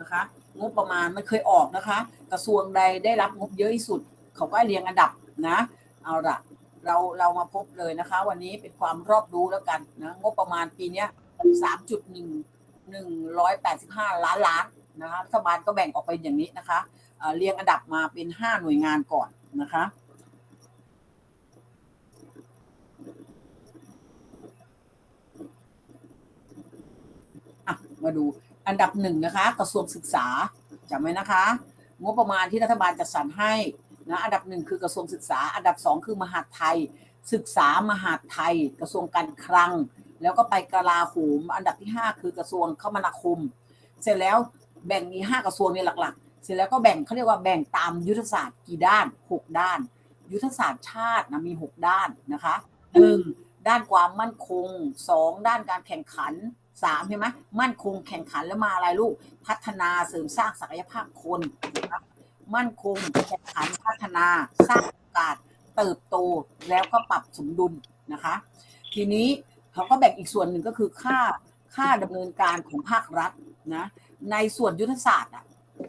นะคะ งบประมาณมันเคยออกนะคะ กระทรวงใดได้รับงบเยอะที่สุด เขาก็เรียงอันดับนะเอาละเราเรามาพบเลยนะคะ วันนี้เป็นความรอบรู้แล้วกันนะงบประมาณปีนี้สามจุดหนึ่งหนึ่งร้อยแปดสิบห้าล้านล้านนะคะรัฐบาลก็แบ่งออกไปอย่างนี้นะคะเเรียงอันดับมาเป็นห้าหน่วยงานก่อนนะคะมาดู อันดับหนึ่งนะคะกระทรวงศึกษาจำไว้นะคะ งบประมาณที่รัฐบาลจัดสรรให้นะอันดับหนึ่งคือกระทรวงศึกษา อันดับสองคือมหาดไทย ศึกษามหาดไทย กระทรวงการคลัง แล้วก็ไปกลาโหมอันดับที่ห้าคือกระทรวงคมนาคม เสร็จแล้วแบ่งมีห้ากระทรวงเนี่ยหลักๆ เสร็จแล้วก็แบ่งเขาเรียกว่าแบ่งตามยุทธศาสตร์กี่ด้านหกด้าน ยุทธศาสตร์ชาตินะมีหกด้านนะคะหนึ่งด้านความมั่นคงสองด้านการแข่งขัน สามใช่ไหมมั่นคงแข่งขันแล้วมาอะไรลูก พัฒนาเสริมสร้างศักยภาพคนนะครับมั่นคงแข่งขันพัฒนาสร้างโอกาสเติบโตแล้วก็ปรับสมดุลนะคะ ทีนี้เขาก็แบ่งอีกส่วนหนึ่งก็คือค่าค่าดำเนินการของภาครัฐนะในส่วนยุทธศาสตร์อะ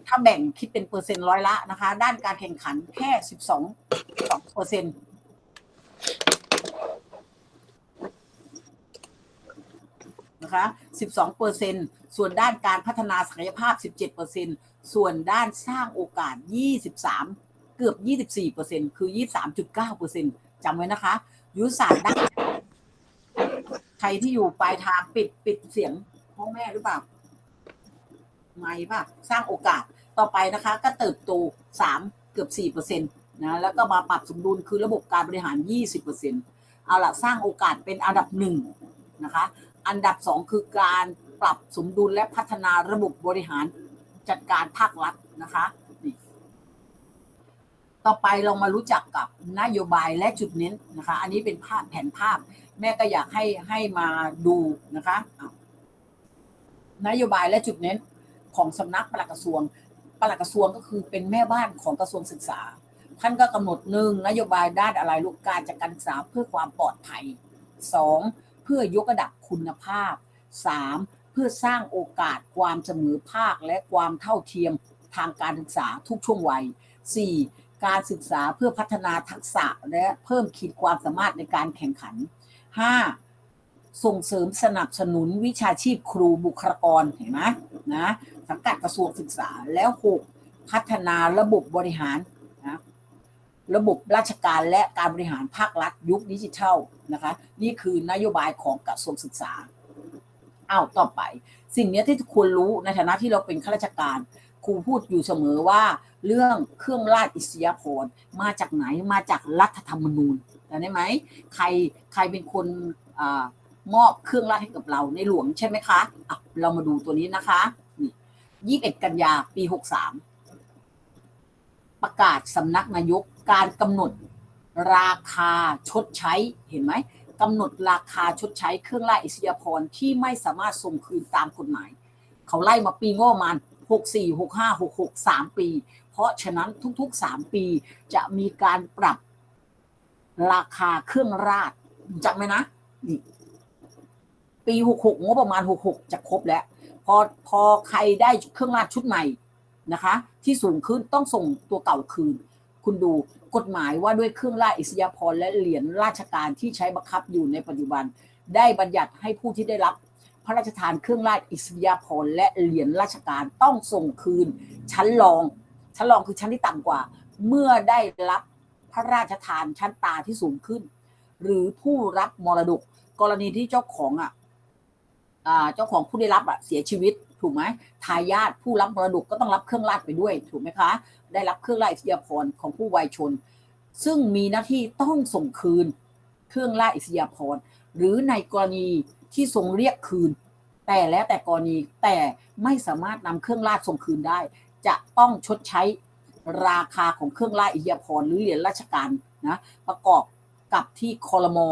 ถ้าแบ่งคิดเป็นเปอร์เซ็นต์ร้อยละนะคะ ด้านการแข่งขันแค่สิบสองสองเปอร์เซ็นต์ นะคะสิบสองเปอร์เซ็นต์ส่วนด้านการพัฒนาศักยภาพสิบเจ็ดเปอร์เซ็นต์ส่วนด้านสร้างโอกาสยี่สิบสามเกือบยี่สิบสี่เปอร์เซ็นต์คือยี่สามจุดเก้าเปอร์เซ็นต์จำไว้นะคะยุทธศาสตร์ด้านใครที่อยู่ปลายทางปิดปิดเสียงพ่อแม่หรือเปล่าไม่ป่ะ สร้างโอกาสต่อไปนะคะ ก็เติบโตสามเกือบสี่เปอร์เซ็นต์นะแล้วก็มาปรับสมดุลคือระบบการบริหารยี่สิบเปอร์เซ็นต์เอาละสร้างโอกาสเป็นอันดับหนึ่งนะคะ อันดับสองคือการปรับสมดุลและพัฒนาระบบบริหารจัดการภาครัฐนะคะนี่ต่อไปเรามารู้จักกับนโยบายและจุดเน้นนะคะ อันนี้เป็นภาพแผนภาพ แม่ก็อยากให้ให้มาดูนะคะนโยบายและจุดเน้นของสำนักปลัดกระทรวงปลัดกระทรวงก็คือเป็นแม่บ้านของกระทรวงศึกษา ท่านก็กำหนดหนึ่งนโยบายด้านอะไรลูกการจัดการศึกษาเพื่อความปลอดภัยสอง เพื่อยกระดับคุณภาพสามเพื่อสร้างโอกาสความเสมอภาคและความเท่าเทียมทางการศึกษาทุกช่วงวัยสี่การศึกษาเพื่อพัฒนาทักษะและเพิ่มขีดความสามารถในการแข่งขัน 5. ส่งเสริมสนับสนุนวิชาชีพครูบุคลากรเห็นไหมนะสังกัดกระทรวงศึกษาแล้ว 6. พัฒนาระบบบริหาร ระบบราชการและการบริหารภาครัฐยุคดิจิทัลนะคะนี่คือนโยบายของกระทรวงศึกษาอ้าวต่อไป สิ่งนี้ที่คนรู้ในฐานะที่เราเป็นข้าราชการครูพูดอยู่เสมอว่าเรื่องเครื่องราชอิสริยาภรณ์มาจากไหนมาจากรัฐธรรมนูญจำได้ไหมใครใครเป็นคนอมอบเครื่องราชให้กับเราในหลวงใช่ไหมคะะเรามาดูตัวนี้นะคะนี่ยี่สิบกันยาปีหกสาม ประกาศสำนักนายกการกำหนดราคาชดใช้เห็นไหมกำหนดราคาชดใช้เครื่องราชอิสริยาภรณ์ที่ไม่สามารถส่งคืนตามกฎหมาย เขาไล่มาปีงบประมาณหกสี่หกห้าหกหกสามปี เพราะฉะนั้นทุกๆสามปีจะมีการปรับราคาเครื่องราชจำไหมนะ ปีหกหกงบประมาณหกหกจะครบแล้ว พอพอใครได้เครื่องราชชุดใหม่ นะคะ ที่สูงขึ้นต้องส่งตัวเก่าคืน คุณดูกฎหมายว่าด้วยเครื่องราชอิสริยาภรณ์และเหรียญราชการที่ใช้บังคับอยู่ในปัจจุบัน ได้บัญญัติให้ผู้ที่ได้รับพระราชทานเครื่องราชอิสริยาภรณ์และเหรียญราชการต้องส่งคืน ชั้นรอง ชั้นรองคือชั้นที่ต่ำกว่า เมื่อได้รับพระราชทานชั้นตาที่สูงขึ้น หรือผู้รับมรดก กรณีที่เจ้าของอะเจ้าของผู้ได้รับอะเสียชีวิต ถูกไหมทายาทผู้รับมรดกก็ต้องรับเครื่องราชไปด้วย ถูกไหมคะ ได้รับเครื่องราชอิสริยาภรณ์ของผู้วัยชน ซึ่งมีหน้าที่ต้องส่งคืนเครื่องราชอิสริยาภรณ์หรือในกรณีที่ทรงเรียกคืน แต่แล้วแต่กรณีแต่ไม่สามารถนำเครื่องราชส่งคืนได้ จะต้องชดใช้ราคาของเครื่องราชอิสริยาภรณ์หรือเหรียญราชการนะประกอบกับที่คอรมอ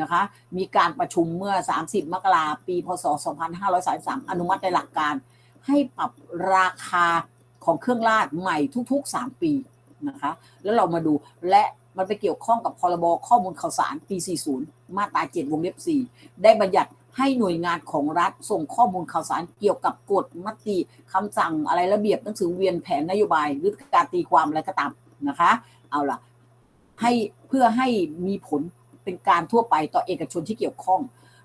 นะคะ มีการประชุมเมื่อ 30 มกราปี พศ 2533 อนุมัติในหลักการ ให้ปรับราคาของเครื่องราชใหม่ทุก ๆ 3 ปีนะคะ แล้วเรามาดูและมันไปเกี่ยวข้องกับพรบข้อมูลข่าวสารปี 40 มาตรา 7 วงเล็บ 4 ได้บัญญัติให้หน่วยงานของรัฐส่งข้อมูลข่าวสารเกี่ยวกับกฎมติคำสั่งอะไรระเบียบหนังสือเวียนแผนนโยบายหรือการตีความอะไรก็ตามนะคะ เอาล่ะให้เพื่อให้มีผล เป็นการทั่วไปต่อเอกชนที่เกี่ยวข้อง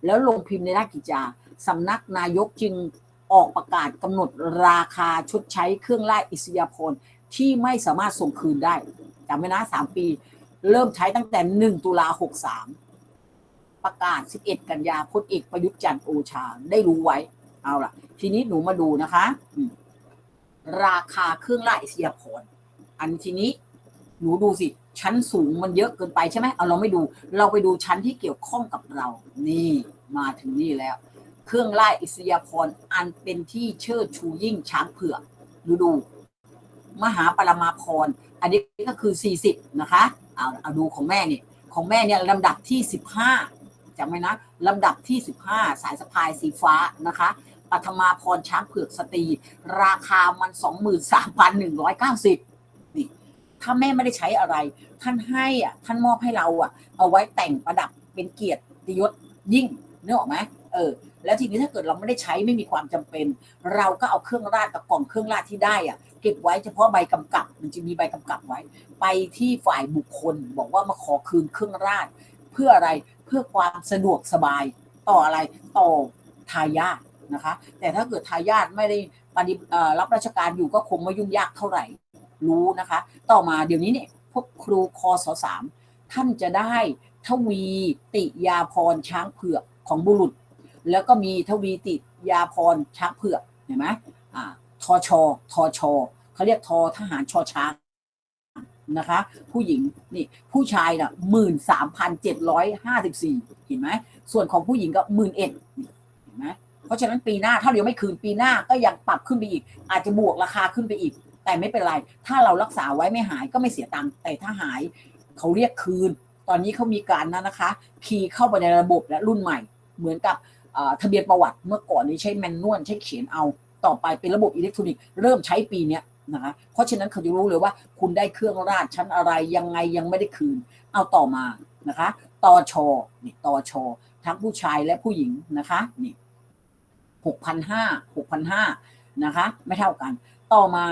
แล้วลงพิมพ์ในราชกิจจาสำนักนายกจึงออกประกาศกำหนดราคาชดใช้เครื่องราชอิสริยาภรณ์ที่ไม่สามารถส่งคืนได้จำไว้นะสามปี เริ่มใช้ตั้งแต่หนึ่งตุลาหกสามประกาศ 11 กันยาพลเอกประยุทธ์จันทร์โอชา ได้รู้ไว้ เอาล่ะ ทีนี้หนูมาดูนะคะ ราคาเครื่องราชอิสริยาภรณ์อันทีนี้ หนูดูสิ ชั้นสูงมันเยอะเกินไปใช่ไหมเอาเราไม่ดู เราไปดูชั้นที่เกี่ยวข้องกับเรา นี่มาถึงนี่แล้ว เครื่องราชอิสยาภรอันเป็นที่เชิดชูยิ่งช้างเผือกดูดู มหาปรมาภรณ์อันนี้ก็คือ 40 นะคะ เอาเอาดูของแม่เนี่ยของแม่เนี่ยลำดับที่ 15จำไว้นะลำดับที่ 15 สายสะพายสีฟ้านะคะปัทมาพรช้างเผือกสตรี ราคามัน 23,190 ถ้าแม่ไม่ได้ใช้อะไร ท่านให้อะท่านมอบให้เราอะ เอาไว้แต่งประดับเป็นเกียรติยศยิ่งนึกออกไหมเออ แล้วทีนี้ถ้าเกิดเราไม่ได้ใช้ไม่มีความจำเป็น เราก็เอาเครื่องราชกับกล่องเครื่องราชที่ได้อะเก็บไว้เฉพาะใบกำกับ มันจะมีใบกำกับไว้ ไปที่ฝ่ายบุคคลบอกว่ามาขอคืนเครื่องราช เพื่ออะไรเพื่อความสะดวกสบายต่ออะไรต่อทายาทนะคะ แต่ถ้าเกิดทายาทไม่ได้ปฏิรับราชการอยู่ก็คงไม่ยุ่งยากเท่าไหร่ รู้นะคะ ต่อมาเดี๋ยวนี้เนี่ยพวกครูคอสสามท่านจะได้ทวีติยาพรช้างเผือกของบุรุษ แล้วก็มีทวีติยาพรช้างเผือกเห็นไหมอ่าทอชอทอชอเขาเรียกทอทหารชอช้างนะคะ ผู้หญิงนี่ผู้ชายน่ะหมื่นสามพันเจ็ดร้อยห้าสิบสี่เห็นไหมส่วนของผู้หญิงก็หมื่นเอ็ดเห็นไหมเพราะฉะนั้นปีหน้าถ้าเดี๋ยวไม่คืนปีหน้าก็ยังปรับขึ้นไปอีก อาจจะบวกราคาขึ้นไปอีก แต่ไม่เป็นไร ถ้าเรารักษาไว้ไม่หายก็ไม่เสียตังค์แต่ถ้าหายเขาเรียกคืน ตอนนี้เขามีการนะนะคะ คีย์เข้าไปในระบบและรุ่นใหม่ เหมือนกับทะเบียนประวัติเมื่อก่อนนี้ใช้แมนนวลใช้เขียนเอาต่อไปเป็นระบบอิเล็กทรอนิกส์เริ่มใช้ปีนี้นะคะเพราะฉะนั้นเขาจะรู้เลยว่าคุณได้เครื่องราชชั้นอะไรยังไงยังไม่ได้คืน เอาต่อมานะคะตอชอนี่ตอชอทั้งผู้ชายและผู้หญิงนะคะนี่หกพันห้าหกพันห้านะคะ ไม่เท่ากัน ต่อมา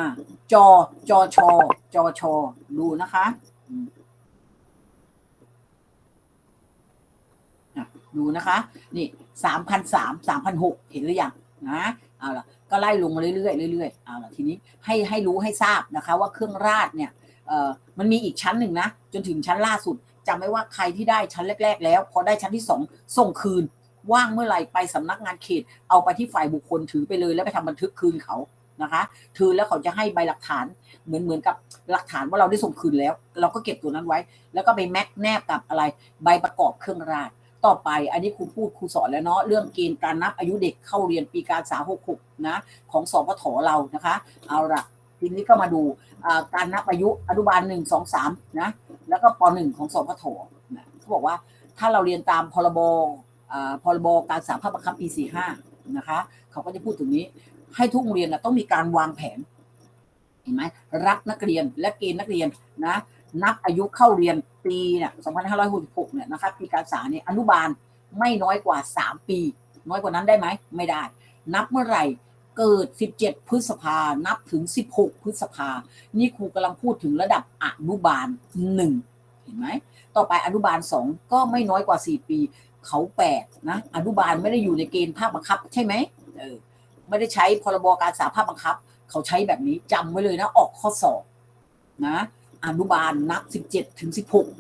จอจอชอจอชอดูนะคะดูนะคะ นี่สามพันสามสามพันหกเห็นหรือยังนะเอาล่ะก็ไล่ลงมาเรื่อยๆเรื่อยๆเอาล่ะทีนี้ให้ให้รู้ให้ทราบนะคะ ว่าเครื่องราชเนี่ยเออมันมีอีกชั้นหนึ่งนะ จนถึงชั้นล่าสุดจำไว้ว่าใครที่ได้ชั้นแรก ๆ แล้วพอได้ชั้นที่สองส่งคืน ว่างเมื่อไหร่ไปสำนักงานเขต เอาไปที่ฝ่ายบุคคลถือไปเลยแล้วไปทำบันทึกคืนเขา นะคะถือแล้วเขาจะให้ใบหลักฐานเหมือนเหมือนกับหลักฐานว่าเราได้ส่งคืนแล้ว เราก็เก็บตัวนั้นไว้ แล้วก็ไปแม็กแนบกับอะไรใบประกอบเครื่องราชต่อไป อันนี้ครูพูดครูสอนแล้วเนาะเรื่องเกณฑ์การนับอายุเด็กเข้าเรียนปีการศึกษา66นะของสพทเรานะคะ เอาละทีนี้ก็มาดูการนับอายุอนุบาลหนึ่งสองสามนะแล้วก็ปหนึ่งของสพทนะเขาบอกว่าถ้าเราเรียนตามพรบพรบการศึกษาภาคบังคับปีสี่ห้านะคะเขาก็จะพูดถึงนี้ ให้ทุกโรงเรียนนะต้องมีการวางแผนเห็นไหมรับนักเรียนและเกณฑ์นักเรียนนะ นับอายุเข้าเรียนปีเนี่ย2566เนี่ยนะครับปีการศึกษาเนี่ยอนุบาลไม่น้อยกว่า 3 ปี น้อยกว่านั้นได้ไหมไม่ได้ นับเมื่อไหร่เกิด 17 พฤษภา นับถึง 16 พฤษภา นี่ครูกำลังพูดถึงระดับอนุบาล 1 เห็นไหม ต่อไปอนุบาล 2 ก็ไม่น้อยกว่า 4 ปี เขา 8 นะ อนุบาลไม่ได้อยู่ในเกณฑ์ภาคบังคับใช่ไหมเออ ไม่ได้ใช้พรบการศึกษาภาคบังคับ เขาใช้แบบนี้จำไว้เลยนะออกข้อสอบนะอนุบาลนับ17ถึง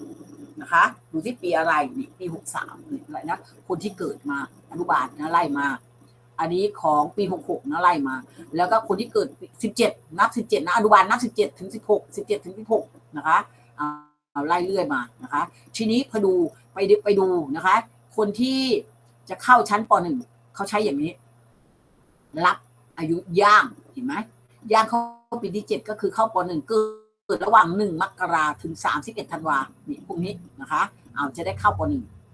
16นะคะดูที่ปีอะไรนี่ปี63นี่อะไรนะคนที่เกิดมาอนุบาลนะไล่มา อันนี้ของปี66นะไล่มา แล้วก็คนที่เกิด17นับ17นะอนุบาลนับ17ถึง16 17ถึง16นะคะเอาไล่เรื่อยมานะคะ ทีนี้พอดูไปดูไปดูนะคะ คนที่จะเข้าชั้นป .1 เขาใช้อย่างนี้ รับอายุย่างเห็นไหมย่างเข้าปีที่7ก็คือเข้าป .1 เกิดเกิดระหว่าง1มกราถึง31ธันวานี่พวกนี้นะคะ เอาจะได้เข้าป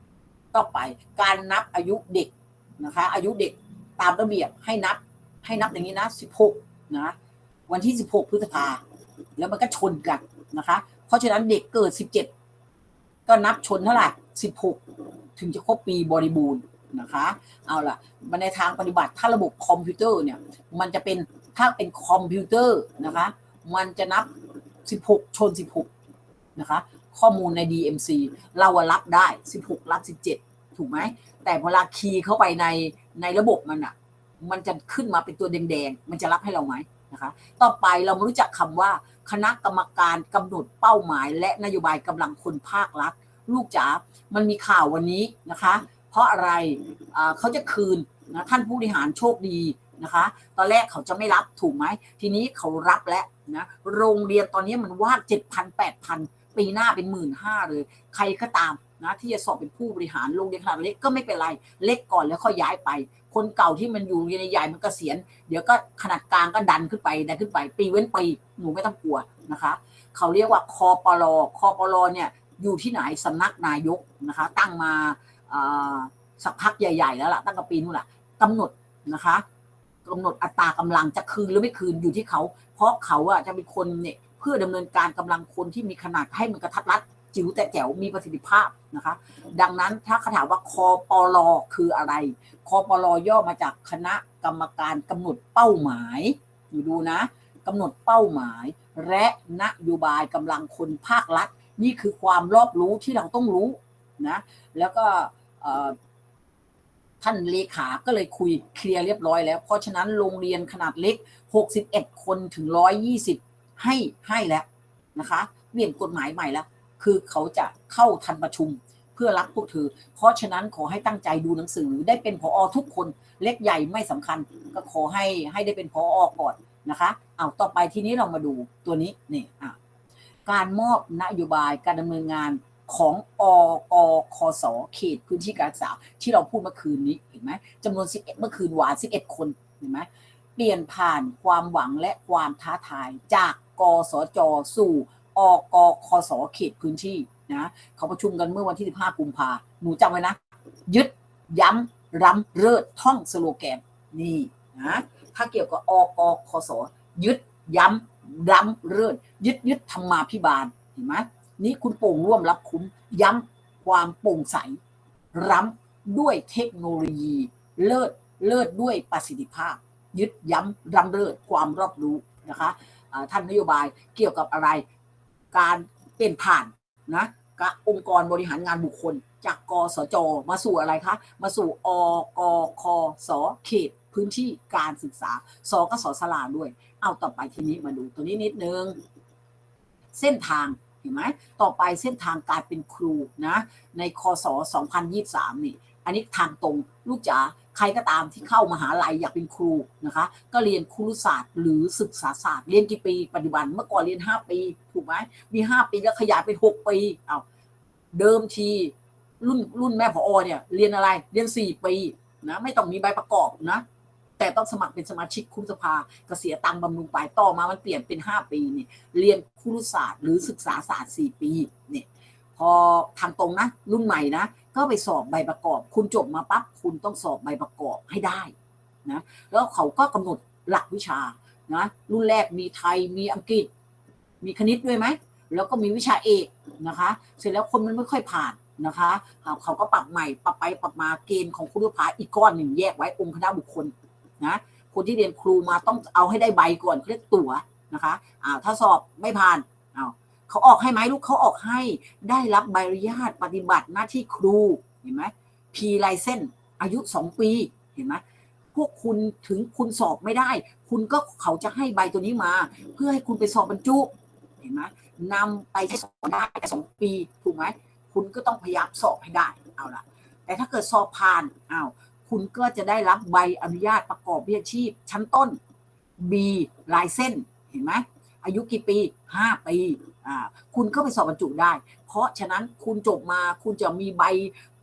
.1 ต่อไปการนับอายุเด็กนะคะ อายุเด็กตามระเบียบให้นับให้นับอย่างนี้นะ16นะวันที่16พฤษภาแล้วมันก็ชนกันนะคะ เพราะฉะนั้นเด็กเกิด17ก็นับชนเท่าไหร่16ถึงจะครบปีบริบูรณ์ นะคะ เอาล่ะมันในทางปฏิบัติถ้าระบบคอมพิวเตอร์เนี่ย มันจะเป็นถ้าเป็นคอมพิวเตอร์นะคะ มันจะนับ 16 ชน 16 นะคะ ข้อมูลใน DMC เราอะรับได้ 16 รับ 17 ถูกไหม แต่เวลาคีย์เข้าไปในในระบบมันอะมันจะขึ้นมาเป็นตัวแดงๆ มันจะรับให้เราไหมนะคะ ต่อไปเรามารู้จักคำว่า คณะกรรมการกำหนดเป้าหมาย และนโยบายกำลังคนภาครัฐ ลูกจ๋า มันมีข่าววันนี้นะคะ เพราะอะไรเขาจะคืนนะท่านผู้บริหารโชคดีนะคะ ตอนแรกเขาจะไม่รับถูกไหม ทีนี้เขารับแล้วนะโรงเรียนตอนนี้มันว่าเจ็ดพันแปดพันปีหน้าเป็นหมื่นห้าเลย ใครก็ตามนะที่จะสอบเป็นผู้บริหารโรงเรียนขนาดเล็กก็ไม่เป็นไร เล็กก่อนแล้วค่อยย้ายไป คนเก่าที่มันอยู่โรงเรียนใหญ่ๆมันกเกษียณเดี๋ยวก็ขนาดกลางก็ดันขึ้นไปดันขึ้นไป ปีเว้นปีหนูไม่ต้องกลัวนะคะ เขาเรียกว่าคอปลอคอปลอเนี่ยอยู่ที่ไหนสำนักนายกนะคะ ตั้งมา สักพักใหญ่ ๆ แล้วล่ะตั้งแต่ปีนู้นแหละกำหนดนะคะกำหนดอัตรากำลังจะคืนหรือไม่คืนอยู่ที่เขา เพราะเขาอะจะเป็นคนเนี่ยเพื่อดำเนินการกำลังคนที่มีขนาดให้มันกระทัดรัดจิ๋วแต่แจ๋วมีประสิทธิภาพนะคะ ดังนั้นถ้าขถามว่าคอปลอคืออะไรคอปลอย่อมาจากคณะกรรมการกำหนดเป้าหมายอยู่ดูนะกำหนดเป้าหมาย และนโยบายกำลังคนภาครัฐ นี่คือความรอบรู้ที่เราต้องรู้นะแล้วก็ ท่านเลขา ก็เลยคุยเคลียร์เรียบร้อยแล้ว เพราะฉะนั้นโรงเรียนขนาดเล็ก 61 คนถึง 120 ให้ให้แล้วนะคะเปลี่ยนกฎหมายใหม่แล้ว คือเขาจะเข้าทันประชุมเพื่อรับพวกเธอ เพราะฉะนั้นขอให้ตั้งใจดูหนังสือได้เป็นผอทุกคนเล็กใหญ่ไม่สำคัญ ก็ขอให้ให้ได้เป็นผอก่อนนะคะ เอาต่อไปทีนี้เรามาดูตัวนี้นี่อะการมอบนโยบายการดำเนินงาน ของอกคสเขตพื้นที่การศึกษาที่เราพูดเมื่อคืนนี้เห็นไหมจำนวน 11 เมื่อคืนวาน 11 คนเห็นไหมเปลี่ยนผ่านความหวังและความท้าทายจากกสจสู่อกคสเขตพื้นที่นะเขาประชุมกันเมื่อวันที่ 15 กุมภาหนูจำไว้นะ ยึดย้ำรำเริดท่องสโลแกนนี่นะถ้าเกี่ยวกับอกคสยึดย้ำรำเริดยึดยึดธรรมาพิบาลเห็นไหม นี่คุณโป่งร่วมรับคุ้มย้ำความโปร่งใสร้ำด้วยเทคโนโลยี เลิศเลิศด้วยประสิทธิภาพ ยึดย้ำรำเริดความรอบรู้นะคะท่านนโยบายเกี่ยวกับอะไร การเปลี่ยนผ่านนะกะองค์กรบริหารงานบุคคล จากกสจมาสู่อะไรคะ มาสู่อกคสเขตพื้นที่การศึกษา สกสสลาด้วย เอาต่อไปทีนี้มาดูตัวนี้นิดนึง เส้นทาง เห็นไหมต่อไปเส้นทางการเป็นครูนะในคศ2023นี่อันนี้ทางตรงลูกจ๋าใครก็ตามที่เข้ามหาลัยอยากเป็นครูนะคะ ก็เรียนครุศาสตร์ หรือศึกษาศาสตร์ เรียนกี่ปีปัจจุบันเมื่อก่อนเรียน 5 ปีถูกไหมมี 5 ปีแล้วขยายเป็น6ปีเอาเดิมทีรุ่นรุ่นแม่พอเนี่ยเรียนอะไรเรียน 4 ปีนะไม่ต้องมีใบประกอบนะ แต่ต้องสมัครเป็นสมาชิกคุมสภาก็เสียตังค์บำรุงไปต่อมามันเปลี่ยนเป็น 5 ปีนี่เรียนครุศาสตร์หรือศึกษาศาสตร์4ปีเนี่ยพอทางตรงนะรุ่นใหม่นะก็ไปสอบใบประกอบ คุณจบมาปั๊บคุณต้องสอบใบประกอบให้ได้นะแล้วเขาก็กำหนดหลักวิชานะรุ่นแรกมีไทยมีอังกฤษ มีคณิตด้วยไหมแล้วก็มีวิชาเอกนะคะ เสร็จแล้วคนมันไม่ค่อยผ่านนะคะ เขาเขาก็ปรับใหม่ปรับไปปรับมาเกณฑ์ของคุณลูกค้าอีกก้อนหนึ่งแยกไว้องค์คณะบุคคล นะคนที่เรียนครูมาต้องเอาให้ได้ใบก่อนเรียกตั๋วนะคะอ่าถ้าสอบไม่ผ่านอ้าวเขาออกให้ไหมลูกเขาออกให้ได้รับใบอนุญาตปฏิบัติหน้าที่ครูเห็นไหมพีไลเซนอายุสองปีเห็นไหมพวกคุณถึงคุณสอบไม่ได้ คุณก็เขาจะให้ใบตัวนี้มา เพื่อให้คุณไปสอบบรรจุเห็นไหมนำไปใช้สอบได้สองปีถูกไหมคุณก็ต้องพยายามสอบให้ได้เอาล่ะ แต่ถ้าเกิดสอบผ่านอ้าว คุณก็จะได้รับใบอนุญาตประกอบวิชาชีพ ชั้นต้น B ลายเส้นเห็นไหมอายุกี่ปี 5 ปีอ่าคุณก็ไปสอบบรรจุได้ เพราะฉะนั้นคุณจบมาคุณจะมีใบ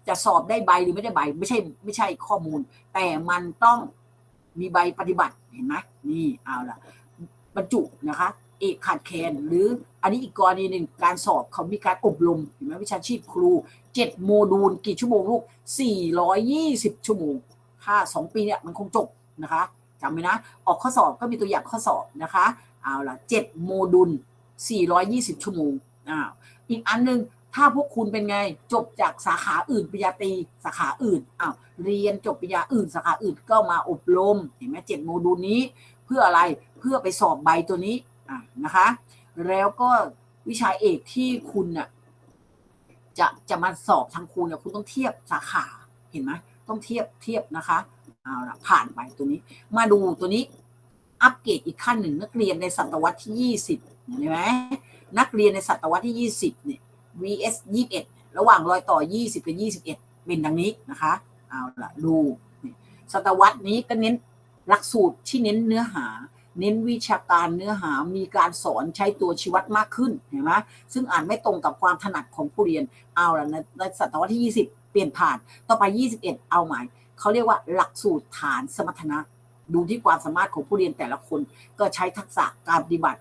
จะสอบได้ใบหรือไม่ได้ใบ ไม่ใช่ไม่ใช่ข้อมูล แต่มันต้องมีใบปฏิบัติเห็นไหมนี่เอาละบรรจุนะคะ เอกขาดแคลนหรืออันนี้อีกกรณีหนึ่งการสอบเขามีการอบรมเห็นไหมวิชาชีพครูเจ็ดโมดูลกี่ชั่วโมงลูกสี่ร้อยยี่สิบชั่วโมงถ้าสองปีเนี่ยมันคงจบนะคะจำไว้นะ ออกข้อสอบก็มีตัวอย่างข้อสอบนะคะเอาล่ะเจ็ดโมดูลสี่ร้อยยี่สิบชั่วโมงอ้าวอีกอันหนึ่งถ้าพวกคุณเป็นไงจบจากสาขาอื่นปริญญาตรีสาขาอื่นอ้าวเรียนจบปริญญาอื่น สาขาอื่นก็มาอบรมเห็นไหมเจ็ดโมดูลนี้ เพื่ออะไรเพื่อไปสอบใบตัวนี้ นะคะ แล้วก็วิชาเอกที่คุณน่ะจะจะมาสอบทางคุณเนี่ยคุณต้องเทียบสาขาเห็นไหมต้องเทียบเทียบนะคะเอาละผ่านไปตัวนี้ มาดูตัวนี้อัปเกรดอีกขั้นหนึ่งนักเรียนในศตวรรษที่ยี่สิบเห็นไหมนักเรียนในศตวรรษที่ยี่สิบเนี่ย vs ยี่สิบเอ็ดระหว่างรอยต่อยี่สิบกับยี่สิบเอ็ดเป็นดังนี้นะคะเอาละดูศตวรรษนี้ก็เน้นหลักสูตรที่เน้นเนื้อหา เน้นวิชาการเนื้อหามีการสอนใช้ตัวชี้วัดมากขึ้นเห็นไหมซึ่งอ่านไม่ตรงกับความถนัดของผู้เรียนเอาละในในศตวรรษที่ 20 เปลี่ยนผ่านต่อไป 21 เอาใหม่เขาเรียกว่าหลักสูตรฐานสมรรถนะ ดูที่ความสามารถของผู้เรียนแต่ละคน ก็ใช้ทักษะการปฏิบัติ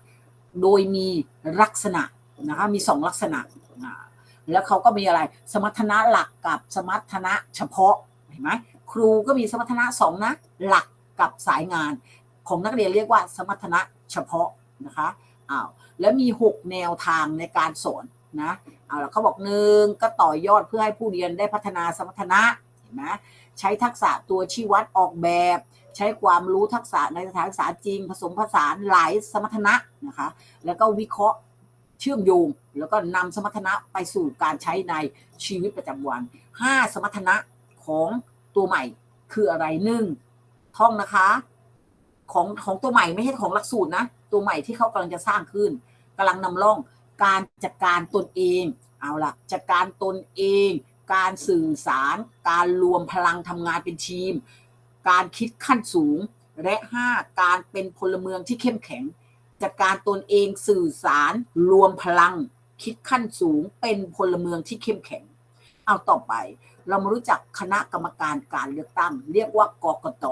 โดยมีลักษณะนะคะมีสองลักษณะ แล้วเขาก็มีอะไรสมรรถนะหลักกับสมรรถนะเฉพาะเห็นไหมครูก็มีสมรรถนะสองนะหลักกับสายงาน ของนักเรียนเรียกว่าสมรรถนะเฉพาะนะคะอ้าวแล้วมี 6 แนวทางในการสอนนะเอาละเขาบอกหนึ่งก็ต่อยอดเพื่อให้ผู้เรียนได้พัฒนาสมรรถนะเห็นไหมใช้ทักษะตัวชี้วัดออกแบบ ใช้ความรู้ทักษะในสถานศึกษาจริง ผสมผสานหลายสมรรถนะนะคะแล้วก็วิเคราะห์เชื่อมโยง แล้วก็นำสมรรถนะไปสู่การใช้ในชีวิตประจำวัน 5 สมรรถนะของตัวใหม่คืออะไรหนึ่งท่องนะคะ ของของตัวใหม่ไม่ใช่ของหลักสูตรนะตัวใหม่ที่เขากำลังจะสร้างขึ้นกำลังนำร่องการจัดการตนเอง เอาละจัดการตนเอง การสื่อสาร การรวมพลังทำงานเป็นทีม การคิดขั้นสูง และ 5 การเป็นพลเมืองที่เข้มแข็ง จัดการตนเองสื่อสารรวมพลัง คิดขั้นสูง เป็นพลเมืองที่เข้มแข็ง เอาต่อไป เรามารู้จักคณะกรรมการการเลือกตั้ง เรียกว่ากกต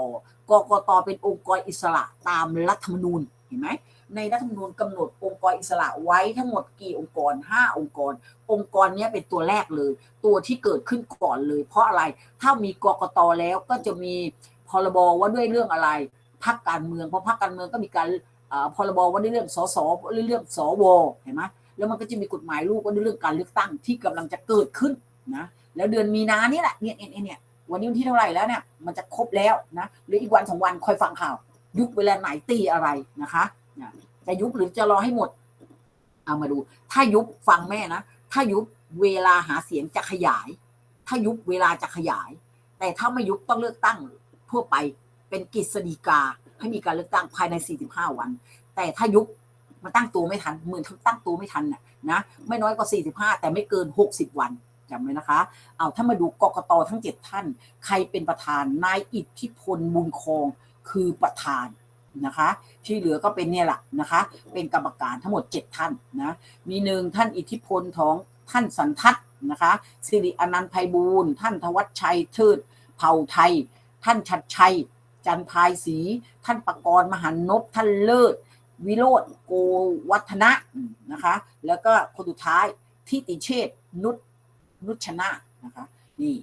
กกตเป็นองค์กรอิสระตามรัฐธรรมนูญเห็นไหมในรัฐธรรมนูญกำหนดองค์กรอิสระไว้ทั้งหมดกี่องค์กร 5 องค์กร องค์กรนี้เป็นตัวแรกเลย ตัวที่เกิดขึ้นก่อนเลย เพราะอะไรถ้ามีกกตแล้วก็จะมีพรบว่าด้วยเรื่องอะไรพักการเมืองเพราะพักการเมืองก็มีการพรบว่าด้วยเรื่องสสเรื่องเรื่องสวเห็นไหมแล้วมันก็จะมีกฎหมายลูกว่าด้วยเรื่องการเลือกตั้งที่กำลังจะเกิดขึ้นนะแล้วเดือนมีนานี่แหละเนี่ยเนี่ยเนี่ย วันนี้วันที่เท่าไหร่แล้วเนี่ยมันจะครบแล้วนะหรืออีกวันสองวันคอยฟังข่าว ยุบเวลาไหนตีอะไรนะคะจะยุบหรือจะรอให้หมด เอามาดู ถ้ายุบฟังแม่นะถ้ายุบเวลาหาเสียงจะขยาย ถ้ายุบเวลาจะขยาย แต่ถ้าไม่ยุบต้องเลือกตั้งทั่วไปเป็นกฤษฎีกาให้มีการเลือกตั้งภายใน 45 วัน แต่ถ้ายุบมันตั้งตัวไม่ทันเหมือนเขาตั้งตัวไม่ทันนะนะไม่น้อยกว่า 45 แต่ไม่เกิน 60 วัน จำไว้นะคะ เอาถ้ามาดูกกตทั้ง 7 ท่าน ใครเป็นประธาน นายอิทธิพลบุญคงคือประธานนะคะ ที่เหลือก็เป็นเนี่ยแหละนะคะ เป็นกรรมการทั้งหมด 7 ท่านนะ มีหนึ่งท่านอิทธิพลของท่านสันทัศนะคะสิริอนันต์ไพบูลย์ท่านธวัชชัยเทิดเผ่าไทย ท่านชัดชัย จันทายศรีท่านประกรณ์มหันนพท่านเลิศ วิโรธโกวัฒนะนะคะ แล้วก็คนสุดท้ายทิติเชษนุช นุชนานะคะนี่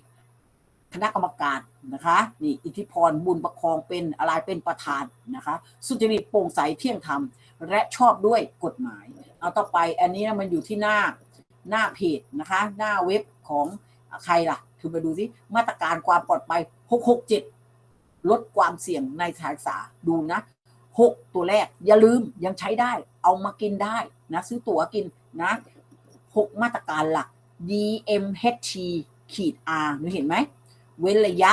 คณะกรรมการนะคะนี่อิทธิพรบุญประคองเป็นอะไรเป็นประธานนะคะ สุจริตโปร่งใสเที่ยงธรรม และชอบด้วยกฎหมาย เอาต่อไปอันนี้นะมันอยู่ที่หน้าหน้าเพจนะคะ หน้าเว็บของใครล่ะ คือไปดูสิมาตรการความปลอดภัย 667 ลดความเสี่ยงในสถานศึกษาดูนะหกตัวแรก อย่าลืมยังใช้ได้ เอามากินได้นะ ซื้อตั๋วกินนะหกมาตรการหลัก DMHT ขีด R หนูเห็นไหม เว้นระยะ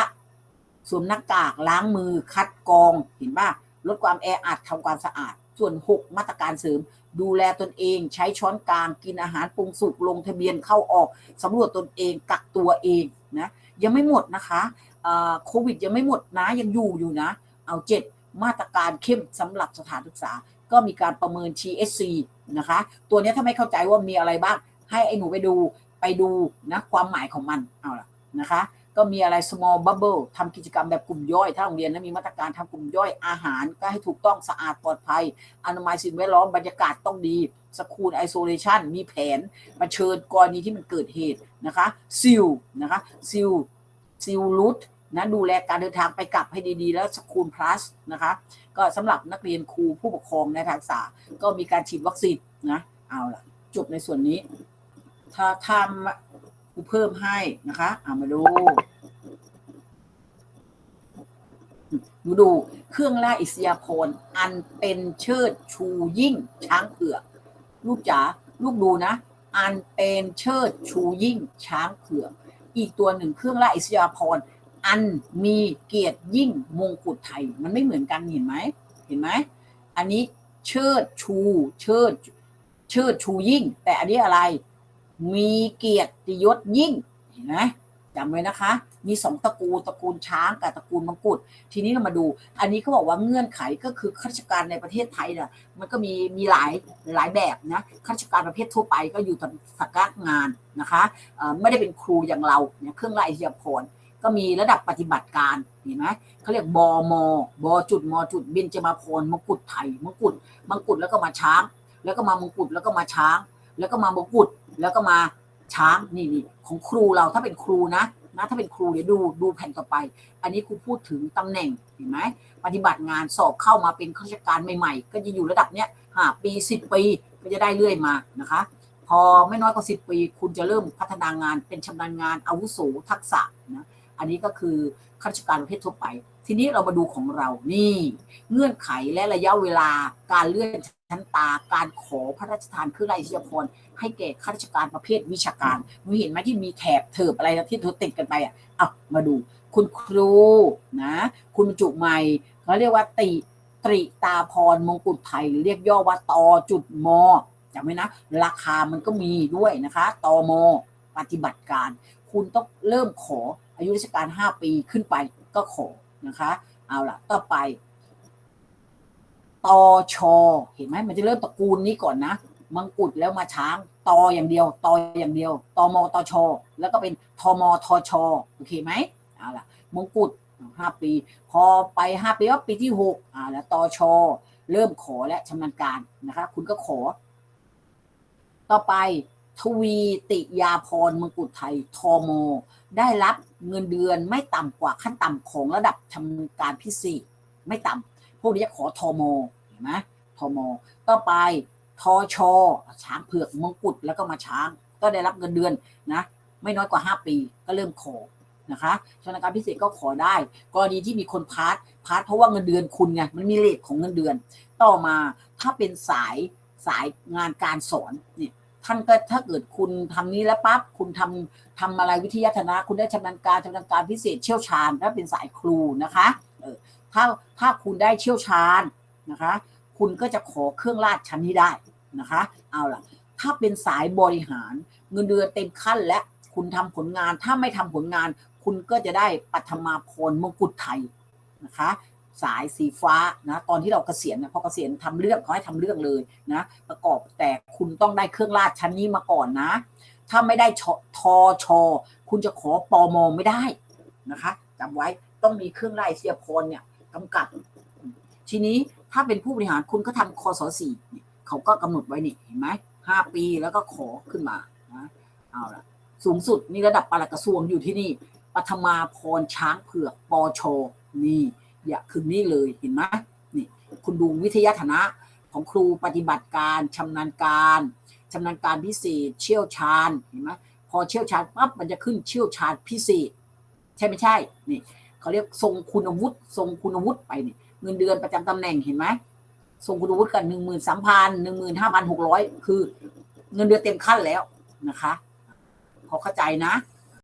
สวมหน้ากากล้างมือคัดกรอง เห็นป่ะ ลดความแออัดทำความสะอาด ส่วน 6 มาตรการเสริม ดูแลตนเองใช้ช้อนกลาง กินอาหารปรุงสุกลงทะเบียนเข้าออกสำรวจตนเองกักตัวเองนะ ยังไม่หมดนะคะโควิดยังไม่หมดนะยังอยู่อยู่นะ เอาเจ็ดมาตรการเข้มสำหรับสถานศึกษา ก็มีการประเมิน TSC นะคะ ตัวนี้ถ้าไม่เข้าใจว่ามีอะไรบ้าง ให้ไอ้หนูไปดู ไปดูนะความหมายของมันเอาละนะคะ ก็มีอะไร small bubble ทำกิจกรรมแบบกลุ่มย่อย ถ้าโรงเรียนนะมีมาตรการทำกลุ่มย่อยอาหารก็ให้ถูกต้องสะอาดปลอดภัย อนามัยสิ่งแวดล้อมบรรยากาศต้องดีสคูลไอโซเลชันมีแผนมาเชิญกรณีที่มันเกิดเหตุนะคะซิลนะคะซิลซิลรูทนะดูแลการเดินทางไปกลับให้ดีๆ แล้วสคูลพลัสนะคะ ก็สำหรับนักเรียนครูผู้ปกครองในทางศึกษาก็มีการฉีดวัคซีนนะเอาล่ะ จบในส่วนนี้ ถ้าทำกูเพิ่มให้นะคะเอามาดูดูดูเครื่องล่าอิสยาพรอันเป็นเชิดชูยิ่งช้างเผือกลูกจ๋าลูกดูนะ อันเป็นเชิดชูยิ่งช้างเผือกอีกตัวหนึ่งเครื่องล่าอิสยาพรอันมีเกียรติยิ่งมงกุฎไทย มันไม่เหมือนกันเห็นไหมเห็นไหมอันนี้เชิดชู เชิด เชิดชูยิ่ง แต่อันนี้อะไร มีเกียรติยศยิ่งเห็นไหมจำไว้นะคะ มีสองตระกูลตระกูลช้างกับตระกูลมังกรทีนี้เรามาดู อันนี้เขาบอกว่าเงื่อนไขก็คือข้าราชการในประเทศไทยเนี่ยมันก็มีมีหลายหลายแบบนะข้าราชการประเภททั่วไปก็อยู่ตามสักัดงานนะคะไม่ได้เป็นครูอย่างเราเนี่ยเครื่องรายเทียพรก็มีระดับปฏิบัติการเห็นไหมเขาเรียกบมบจุดมจุดเบญจมาพรมงกุฎไทยมงกุฎมงกุฎแล้วก็มาช้าง แล้วก็มามงกุฎแล้วก็มาช้าง แล้วก็มามงกุฎ แล้วก็มาช้างนี่นี่ของครูเราถ้าเป็นครูนะนะถ้าเป็นครูเดี๋ยวดูดูแผ่นต่อไป อันนี้ครูพูดถึงตำแหน่งเห็นไหมปฏิบัติงานสอบเข้ามาเป็นข้าราชการใหม่ๆ ก็จะอยู่ระดับเนี้ยห้าปีสิบปีก็จะได้เรื่อยมานะคะ พอไม่น้อยกว่าสิบปี คุณจะเริ่มพัฒนางานเป็นชำนาญงานอาวุโสทักษะนะอันนี้ก็คือข้าราชการประเภททั่วไป ทีนี้เรามาดูของเรานี่ เงื่อนไขและระยะเวลาการเลื่อนชั้นตาการขอพระราชทานเครื่องราชยพรให้แก่ข้าราชการประเภทวิชาการมีเห็นไหมที่มีแถบเถิบอะไรที่ติดกันไปอะเอามาดู คุณครูนะ คุณจุใหม่เขาเรียกว่าติตริตาพรมงกุฎไทยหรือเรียกย่อว่าตอจุดมจำไว้นะ ราคามันก็มีด้วยนะคะตอมปฏิบัติการ คุณต้องเริ่มขออายุราชการ 5 ปีขึ้นไปก็ขอ นะคะ เอาล่ะ ต่อไปตอชอเห็นไหมมันจะเริ่มตระกูลนี้ก่อนนะมังกุฎแล้วมาช้างตออย่างเดียวตออย่างเดียวตอมตอชอแล้วก็เป็นทมทชโอเคไหมเอาล่ะมงกุฎห้าปี พอไปห้าปีก็ปีที่หกอ่าแล้วตอชอเริ่มขอและชำนาญการนะคะ คุณก็ขอ ต่อไป ทวีติยาพรมงกุฎไทยทอมได้รับเงินเดือนไม่ต่ำกว่าขั้นต่ำของระดับชำนาญการพิเศษไม่ต่ำพวกนี้จะขอทมเห็นไหมทอมต่อไปทอชอช้างเผือกมงกุฎแล้วก็มาช้าง ก็ได้รับเงินเดือนนะไม่น้อยกว่า 5 ปีก็เริ่มขอนะคะชนาการพิเศษก็ขอได้ กรณีที่มีคนพาร์ทพาร์ทเพราะว่าเงินเดือนคุณไงมันมีเลทของเงินเดือน ต่อมาถ้าเป็นสายสายงานการสอนเนี่ย ท่านก็ถ้าเกิดคุณทำนี้แล้วปั๊บคุณทำทำอะไรวิทยาธนะคุณได้ชำนาญการชำนาญการพิเศษเชี่ยวชาญถ้าเป็นสายครูนะคะเออถ้าถ้าคุณได้เชี่ยวชาญนะคะ คุณก็จะขอเครื่องราชชั้นนี้ได้นะคะ เอาล่ะ ถ้าเป็นสายบริหารเงินเดือนเต็มขั้นและคุณทำผลงานถ้าไม่ทำผลงาน คุณก็จะได้ปัทมาพรมงกุฎไทยนะคะ สายสีฟ้านะตอนที่เราเกษียณนะพอเกษียณทำเรื่องเขาให้ทำเรื่องเลยนะประกอบแต่คุณต้องได้เครื่องราชชั้นนี้มาก่อนนะ ถ้าไม่ได้ชทอชอคุณจะขอปอมอไม่ได้นะคะจำไว้ต้องมีเครื่องราชเสียพรเนี่ยกำกับ ทีนี้ถ้าเป็นผู้บริหารคุณก็ทำคอสสี่เนี่ยเขาก็กำหนดไว้นี่เห็นไหมห้าปีแล้วก็ขอขึ้นมานะเอาละสูงสุดนี่ระดับปลัดกระทรวงอยู่ที่นี่ปัทมาพรช้างเผือกปอชนี่ อย่าคือนี่เลยเห็นไหมนี่คุณดูวิทยาฐานะของครูปฏิบัติการชำนาญการชำนาญการพิเศษ เชี่ยวชาญเห็นไหมพอเชี่ยวชาญปั๊บมันจะขึ้นเชี่ยวชาญพิเศษ ใช่ไม่ใช่นี่เขาเรียกทรงคุณวุฒิทรงคุณวุฒิไปนี่เงินเดือนประจำตำแหน่งเห็นไหมทรงคุณวุฒิกันหนึ่งหมื่นสามพันหนึ่งหมื่นห้าพันหกร้อยคือ เงินเดือนเต็มขั้นแล้วนะคะพอเข้าใจนะ